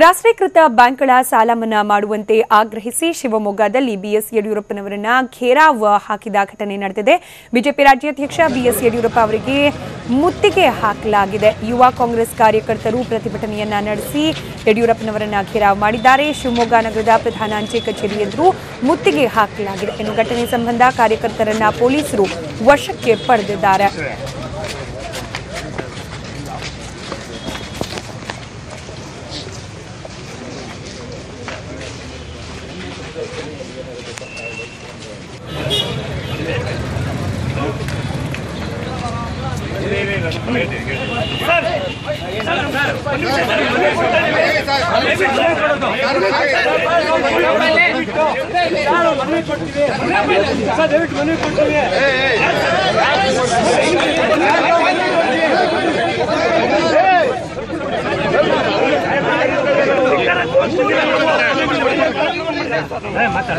ರಾಷ್ಟ್ರೀಕೃತ ಬ್ಯಾಂಕ್ಗಳ ಸಾಲ ಮನ್ನಾ ಮಾಡುವಂತೆ ಆಗ್ರಹಿಸಿ ಶಿವಮೊಗ್ಗದಲ್ಲಿ ಬಿಎಸ್ ಯಡಿಯೂರಪ್ಪನವರನ್ನ ಘೇರಾವ್ ಹಾಕಿದ ಘಟನೆ ನಡೆದಿದೆ. ಬಿಜೆಪಿ ರಾಜ್ಯಾಧ್ಯಕ್ಷ ಬಿಎಸ್ ಯಡಿಯೂರಪ್ಪ ಅವರಿಗೆ ಮುತ್ತಿಗೆ ಹಾಕಲಾಗಿದೆ. ಯುವ ಕಾಂಗ್ರೆಸ್ ಕಾರ್ಯಕರ್ತರು ಪ್ರತಿಭಟನೆಯನ್ನ ನಡೆಸಿ ಯಡಿಯೂರಪ್ಪನವರನ್ನ ಘೇರಾವ್ ಮಾಡಿದ್ದಾರೆ. ಶಿವಮೊಗ್ಗ ನಗರದ ಪ್ರಧಾನ ಅಂಚೆ ಕಚೇರಿ ಎದುರು ಮುತ್ತಿಗೆ ಹಾಕಲಾಗಿದೆ. ಇನ್ನು ಘಟನೆ ಸಂಬಂಧ ಕಾರ್ಯಕರ್ತರನ್ನ ಪೊಲೀಸರು ವಶಕ್ಕೆ ಪಡೆದಿದ್ದಾರೆ. ಮಾತಾಡ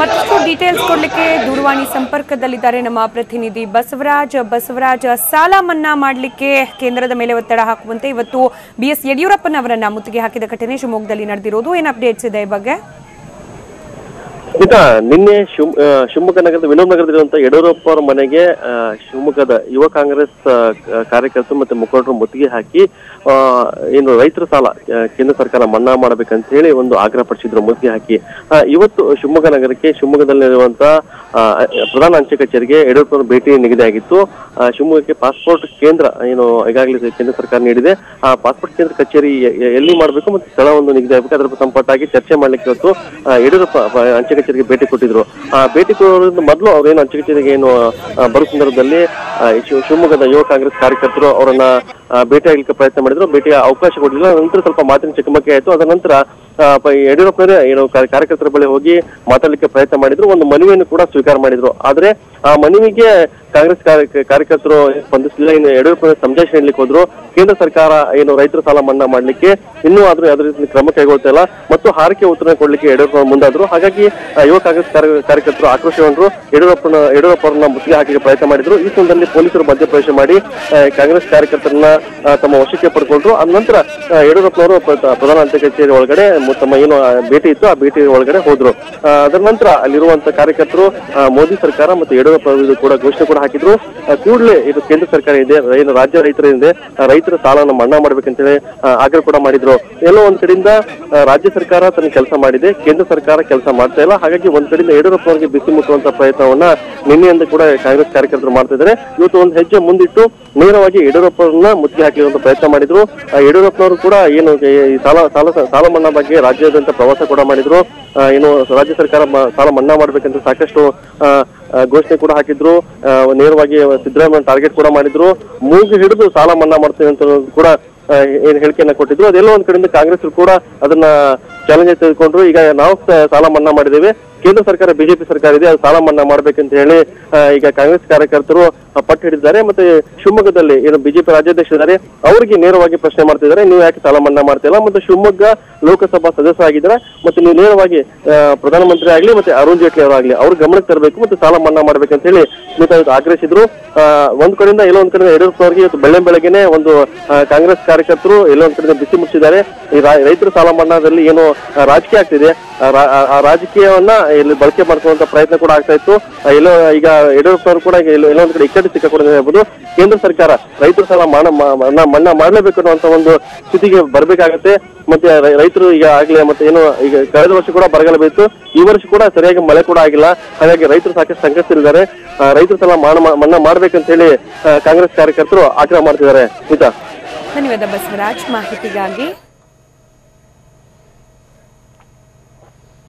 ಮತ್ತಷ್ಟು ಡೀಟೇಲ್ಸ್ ಕೊಡ್ಲಿಕ್ಕೆ ದೂರವಾಣಿ ಸಂಪರ್ಕದಲ್ಲಿದ್ದಾರೆ ನಮ್ಮ ಪ್ರತಿನಿಧಿ ಬಸವರಾಜ್. ಬಸವರಾಜ್, ಸಾಲ ಮನ್ನಾ ಮಾಡಲಿಕ್ಕೆ ಕೇಂದ್ರದ ಮೇಲೆ ಒತ್ತಡ ಹಾಕುವಂತೆ ಇವತ್ತು ಬಿ ಎಸ್ ಯಡಿಯೂರಪ್ಪನವರನ್ನ ಮುತ್ತಿಗೆ ಹಾಕಿದ ಘಟನೆ ಶಿವಮೊಗ್ಗದಲ್ಲಿ ನಡೆದಿರೋದು. ಏನ್ ಅಪ್ಡೇಟ್ಸ್ ಇದೆ ಈ ಬಗ್ಗೆ? ಈಗ ನಿನ್ನೆ ಶಿವ ಶಿವಮೊಗ್ಗ ನಗರದ ವಿನೋದ್ ನಗರದಲ್ಲಿರುವಂತಹ ಯಡಿಯೂರಪ್ಪ ಅವರ ಮನೆಗೆ ಶಿವಮೊಗ್ಗದ ಯುವ ಕಾಂಗ್ರೆಸ್ ಕಾರ್ಯಕರ್ತರು ಮತ್ತೆ ಮುಖಂಡರು ಮುತ್ತಿಗೆ ಹಾಕಿ ಏನು ರೈತರ ಸಾಲ ಕೇಂದ್ರ ಸರ್ಕಾರ ಮನ್ನಾ ಮಾಡಬೇಕಂತ ಹೇಳಿ ಒಂದು ಆಗ್ರಹ ಪಡಿಸಿದ್ರು ಮುತ್ತಿಗೆ ಹಾಕಿ. ಇವತ್ತು ಶಿವಮೊಗ್ಗ ನಗರಕ್ಕೆ ಶಿವಮೊಗ್ಗದಲ್ಲಿರುವಂತಹ ಪ್ರಧಾನ ಅಂಚೆ ಕಚೇರಿಗೆ ಯಡಿಯೂರಪ್ಪ ಭೇಟಿ ನಿಗದಿಯಾಗಿತ್ತು ಆ, ಶಿವಮೊಗ್ಗಕ್ಕೆ ಪಾಸ್ಪೋರ್ಟ್ ಕೇಂದ್ರ ಏನು ಈಗಾಗಲೇ ಕೇಂದ್ರ ಸರ್ಕಾರ ನೀಡಿದೆ. ಆ ಪಾಸ್ಪೋರ್ಟ್ ಕೇಂದ್ರ ಕಚೇರಿ ಎಲ್ಲಿ ಮಾಡಬೇಕು ಮತ್ತು ಸ್ಥಳ ಒಂದು ನಿಗದಿ ಆಗಬೇಕು ಅದರ ಸಂಪಟ್ಟಾಗಿ ಚರ್ಚೆ ಮಾಡ್ಲಿಕ್ಕೆ ಇವತ್ತು ಯಡಿಯೂರಪ್ಪ ಅಂಚೆ ಕಚೇರಿಗೆ ಭೇಟಿ ಕೊಟ್ಟಿದ್ರು. ಆ, ಭೇಟಿ ಕೊಡೋದ್ರಿಂದ ಮೊದಲು ಅವ್ರೇನು ಅಂಚೆ ಕಚೇರಿಗೆ ಏನು ಬರುವ ಬರೋ ಸಂದರ್ಭದಲ್ಲಿ ಶಿವಮೊಗ್ಗದ ಯುವ ಕಾಂಗ್ರೆಸ್ ಕಾರ್ಯಕರ್ತರು ಅವರನ್ನ ಆ, ಭೇಟಿ ಆಗ್ಲಿಕ್ಕೆ ಪ್ರಯತ್ನ ಮಾಡಿದ್ರು. ಭೇಟಿಯ ಅವಕಾಶ ಕೊಡಲಿಲ್ಲ. ನಂತರ ಸ್ವಲ್ಪ ಮಾತಿನ ಚಕಮಕಿ ಆಯ್ತು. ಅದರ ನಂತರ ಯಡಿಯೂರಪ್ಪನೇ ಏನು ಕಾರ್ಯಕರ್ತರ ಬಳಿ ಹೋಗಿ ಮಾತಾಡ್ಲಿಕ್ಕೆ ಪ್ರಯತ್ನ ಮಾಡಿದ್ರು. ಒಂದು ಮನವಿಯನ್ನು ಕೂಡ ಸ್ವೀಕಾರ ಮಾಡಿದ್ರು. ಆದ್ರೆ ಆ ಮನವಿಗೆ ಕಾಂಗ್ರೆಸ್ ಕಾರ್ಯ- ಕಾರ್ಯಕರ್ತರು ಸ್ಪಂದಿಸಲಿಲ್ಲ. ಇನ್ನು ಯಡಿಯೂರಪ್ಪ ಸಂದೇಶ ನೀಡಲಿಕ್ಕೆ ಹೋದ್ರು. ಕೇಂದ್ರ ಸರ್ಕಾರ ಏನು ರೈತರ ಸಾಲ ಮನ್ನಾ ಮಾಡ್ಲಿಕ್ಕೆ ಇನ್ನೂ ಆದ್ರೂ ಯಾವುದೇ ರೀತಿ ಕ್ರಮ ಕೈಗೊಳ್ತಾ ಇಲ್ಲ. ಮತ್ತು ಹಾರಿಕೆ ಉತ್ತರ ಕೊಡ್ಲಿಕ್ಕೆ ಯಡಿಯೂರಪ್ಪ ಮುಂದಾದ್ರು. ಹಾಗಾಗಿ ಯುವ ಕಾಂಗ್ರೆಸ್ ಕಾರ್ಯ- ಕಾರ್ಯಕರ್ತರು ಆಕ್ರೋಶಗೊಂಡ್ರು ಯಡಿಯೂರಪ್ಪನ ಯಡಿಯೂರಪ್ಪರನ್ನ ಮುತ್ತಿಗೆ ಹಾಕಲಿಕ್ಕೆ ಪ್ರಯತ್ನ ಮಾಡಿದ್ರು. ಈ ಸಂದರ್ಭದಲ್ಲಿ ಪೊಲೀಸರು ಮಧ್ಯಪ್ರವೇಶ ಮಾಡಿ ಕಾಂಗ್ರೆಸ್ ಕಾರ್ಯಕರ್ತರನ್ನ ತಮ್ಮ ವಶಕ್ಕೆ ಪಡ್ಕೊಂಡ್ರು. ನಂತರ ಯಡಿಯೂರಪ್ಪನವರು ಪ್ರಧಾನ ಅಂಚೆ ಕಚೇರಿ ಒಳಗಡೆ ತಮ್ಮ ಏನು ಭೇಟಿ ಇತ್ತು, ಆ ಭೇಟಿ ಒಳಗಡೆ ಹೋದ್ರು. ಅದರ ನಂತರ ಅಲ್ಲಿರುವಂತ ಕಾರ್ಯಕರ್ತರು ಮೋದಿ ಸರ್ಕಾರ ಮತ್ತು ಯಡಿಯೂರಪ್ಪ ಕೂಡ ಘೋಷಣೆ ಕೂಡ ಹಾಕಿದ್ರು. ಕೂಡಲೇ ಇದು ಕೇಂದ್ರ ಸರ್ಕಾರ ಇದೆ ಏನು ರಾಜ್ಯ ರೈತರ ಇದೆ ರೈತರ ಸಾಲವನ್ನು ಮನ್ನಾ ಮಾಡ್ಬೇಕಂತೇಳಿ ಆಗ್ರಹ ಕೂಡ ಮಾಡಿದ್ರು. ಎಲ್ಲೋ ಒಂದ್ ಕಡೆಯಿಂದ ರಾಜ್ಯ ಸರ್ಕಾರ ತನ್ನ ಕೆಲಸ ಮಾಡಿದೆ, ಕೇಂದ್ರ ಸರ್ಕಾರ ಕೆಲಸ ಮಾಡ್ತಾ ಇಲ್ಲ. ಹಾಗಾಗಿ ಒಂದ್ ಕಡೆಯಿಂದ ಯಡಿಯೂರಪ್ಪ ಅವರಿಗೆ ಬಿಸಿ ಮುಟ್ಟುವಂತ ಪ್ರಯತ್ನವನ್ನ ನಿನ್ನೆಯಿಂದ ಕೂಡ ಕಾಂಗ್ರೆಸ್ ಕಾರ್ಯಕರ್ತರು ಮಾಡ್ತಾ ಇದ್ದಾರೆ. ಇವತ್ತು ಒಂದು ಹೆಜ್ಜೆ ಮುಂದಿಟ್ಟು, ನೇರವಾಗಿ ಯಡಿಯೂರಪ್ಪ ಅವರನ್ನ ಮುತ್ತಿಗೆ ಹಾಕಿರುವಂತ ಪ್ರಯತ್ನ ಮಾಡಿದ್ರು. ಯಡಿಯೂರಪ್ಪನವರು ಕೂಡ ಏನು ಈ ಸಾಲ ಸಾಲ ಸಾಲ ಮನ್ನಾ ಬಗ್ಗೆ ರಾಜ್ಯಾದ್ಯಂತ ಪ್ರವಾಸ ಕೂಡ ಮಾಡಿದ್ರು. ಏನು ರಾಜ್ಯ ಸರ್ಕಾರ ಸಾಲ ಮನ್ನಾ ಮಾಡ್ಬೇಕಂತ ಸಾಕಷ್ಟು ಘೋಷಣೆ ಕೂಡ ಹಾಕಿದ್ರು. ನೇರವಾಗಿ ಸಿದ್ದರಾಮಯ್ಯ ಟಾರ್ಗೆಟ್ ಕೂಡ ಮಾಡಿದ್ರು. ಮೂಗು ಹಿಡಿದು ಸಾಲ ಮನ್ನಾ ಮಾಡ್ತೇವೆ ಅಂತ ಕೂಡ ಏನ್ ಹೇಳಿಕೆಯನ್ನ ಕೊಟ್ಟಿದ್ರು. ಅದೆಲ್ಲ ಒಂದ್ ಕಡೆಯಿಂದ ಕಾಂಗ್ರೆಸ್ ಕೂಡ ಅದನ್ನ ಚಾಲೆಂಜ್ ತೆಗೆದುಕೊಂಡ್ರು. ಈಗ ನಾವು ಸಾಲ ಮನ್ನಾ ಮಾಡಿದ್ದೇವೆ. ಕೇಂದ್ರ ಸರ್ಕಾರ, ಬಿಜೆಪಿ ಸರ್ಕಾರ ಇದೆ, ಅದು ಸಾಲ ಮನ್ನಾ ಮಾಡ್ಬೇಕಂತ ಹೇಳಿ ಈಗ ಕಾಂಗ್ರೆಸ್ ಕಾರ್ಯಕರ್ತರು ಪಟ್ಟು ಹಿಡಿದಿದ್ದಾರೆ. ಮತ್ತೆ ಶಿವಮೊಗ್ಗದಲ್ಲಿ ಏನು ಬಿಜೆಪಿ ರಾಜ್ಯಾಧ್ಯಕ್ಷ ಇದ್ದಾರೆ, ಅವರಿಗೆ ನೇರವಾಗಿ ಪ್ರಶ್ನೆ ಮಾಡ್ತಿದ್ದಾರೆ ನೀವು ಯಾಕೆ ಸಾಲ ಮನ್ನಾ ಮಾಡ್ತಿಲ್ಲ ಮತ್ತೆ ಶಿವಮೊಗ್ಗ ಲೋಕಸಭಾ ಸದಸ್ಯ ಆಗಿದ್ದಾರೆ, ಮತ್ತೆ ನೀವು ನೇರವಾಗಿ ಪ್ರಧಾನಮಂತ್ರಿ ಆಗ್ಲಿ, ಮತ್ತೆ ಅರುಣ್ ಜೇಟ್ಲಿ ಅವರಾಗ್ಲಿ ಅವ್ರ ಗಮನಕ್ಕೆ ತರಬೇಕು, ಮತ್ತೆ ಸಾಲ ಮನ್ನಾ ಮಾಡ್ಬೇಕಂತ ಹೇಳಿ ಸ್ಮಿತಾ ಇವತ್ತು ಆಗ್ರಹಿಸಿದ್ರು. ಒಂದ್ ಕಡೆಯಿಂದ, ಎಲ್ಲೋ ಒಂದ್ ಕಡೆ ಯಡಿಯೂರಪ್ಪ ಅವರಿಗೆ ಇವತ್ತು ಬೆಳ್ಳೆ ಬೆಳಗ್ಗೆನೆ ಒಂದು ಕಾಂಗ್ರೆಸ್ ಕಾರ್ಯಕರ್ತರು ಎಲ್ಲೋ ಒಂದ್ ಕಡೆಯಿಂದ ಬಿಸಿ ಮುಚ್ಚಿದ್ದಾರೆ. ಈ ರೈತರ ಸಾಲ ಮನ್ನಾದಲ್ಲಿ ಏನು ರಾಜಕೀಯ ಆಗ್ತಿದೆ. ಆ ರಾಜಕೀಯವನ್ನ ಇಲ್ಲಿ ಬಳಕೆ ಮಾಡ್ಕೊಳ್ಳುವಂತ ಪ್ರಯತ್ನ ಕೂಡ ಆಗ್ತಾ ಇತ್ತು. ಎಲ್ಲೋ ಈಗ ಯಡಿಯೂರಪ್ಪ ಅವರು ಕೂಡ ಎಲ್ಲೋ ಎಲ್ಲೋ ಒಂದು ಕಡೆ ಇಕ್ಕಟ್ಟು ಸಿಕ್ಕಾಕೊಂಡಿದೆ ಹೇಳ್ಬೋದು ಕೇಂದ್ರ ಸರ್ಕಾರ. ರೈತರು ಸಾಲ ಮಾಡ ಮ- ಮನ್ನಾ ಮಾಡಲೇಬೇಕು ಅನ್ನುವಂತ ಒಂದು ಸ್ಥಿತಿಗೆ ಬರ್ಬೇಕಾಗತ್ತೆ. ಮತ್ತೆ ರೈತರು ಈಗ ಆಗ್ಲಿ ಮತ್ತೆ ಏನು ಈಗ ಕಳೆದ ವರ್ಷ ಕೂಡ ಬರಗಾಲ ಬಿತ್ತು ಈ ವರ್ಷ ಕೂಡ ಸರಿಯಾಗಿ ಮಳೆ ಕೂಡ ಆಗಿಲ್ಲ. ಹಾಗಾಗಿ ರೈತರು ಸಾಕಷ್ಟು ಸಂಕಷ್ಟದಲ್ಲಿದ್ದಾರೆ. ರೈತರು ಸಲ ಮನ್ನಾ ಮಾಡ್ಬೇಕಂತ ಹೇಳಿ ಕಾಂಗ್ರೆಸ್ ಕಾರ್ಯಕರ್ತರು ಆಗ್ರಹ ಮಾಡ್ತಿದ್ದಾರೆ. ಧನ್ಯವಾದ ಬಸವರಾಜ್. ಮಾಹಿತಿಗಾಗಿ